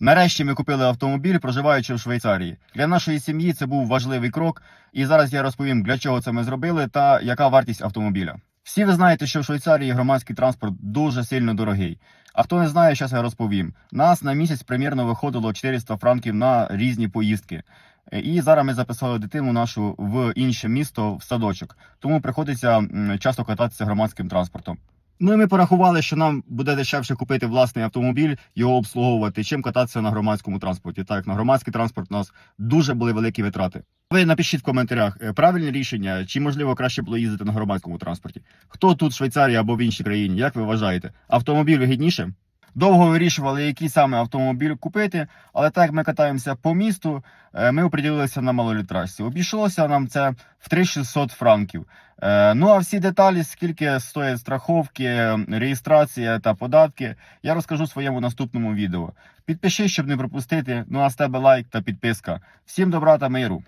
Нарешті ми купили автомобіль, проживаючи в Швейцарії. Для нашої сім'ї це був важливий крок, і зараз я розповім, для чого це ми зробили та яка вартість автомобіля. Всі ви знаєте, що в Швейцарії громадський транспорт дуже сильно дорогий. А хто не знає, зараз я розповім. Нас на місяць примірно виходило 400 франків на різні поїздки. І зараз ми записали дитину нашу в інше місто в садочок. Тому приходиться часто кататися громадським транспортом. Ну і ми порахували, що нам буде дешевше купити власний автомобіль, його обслуговувати, чим кататися на громадському транспорті. Так, на громадський транспорт у нас дуже були великі витрати. Ви напишіть в коментарях е, правильне рішення, чи можливо краще було їздити на громадському транспорті. Хто тут в Швейцарії або в іншій країні? Як ви вважаєте? Автомобіль вигідніше? Довго вирішували, який саме автомобіль купити, але так як ми катаємося по місту, е, ми оприділилися на малолітражці. Обійшлося нам це в 3600 франків. Е, Ну а всі деталі, скільки стоять страховки, реєстрація та податки, я розкажу в своєму наступному відео. Підпишись, щоб не пропустити. Ну а з тебе лайк та підписка. Всім добра та миру!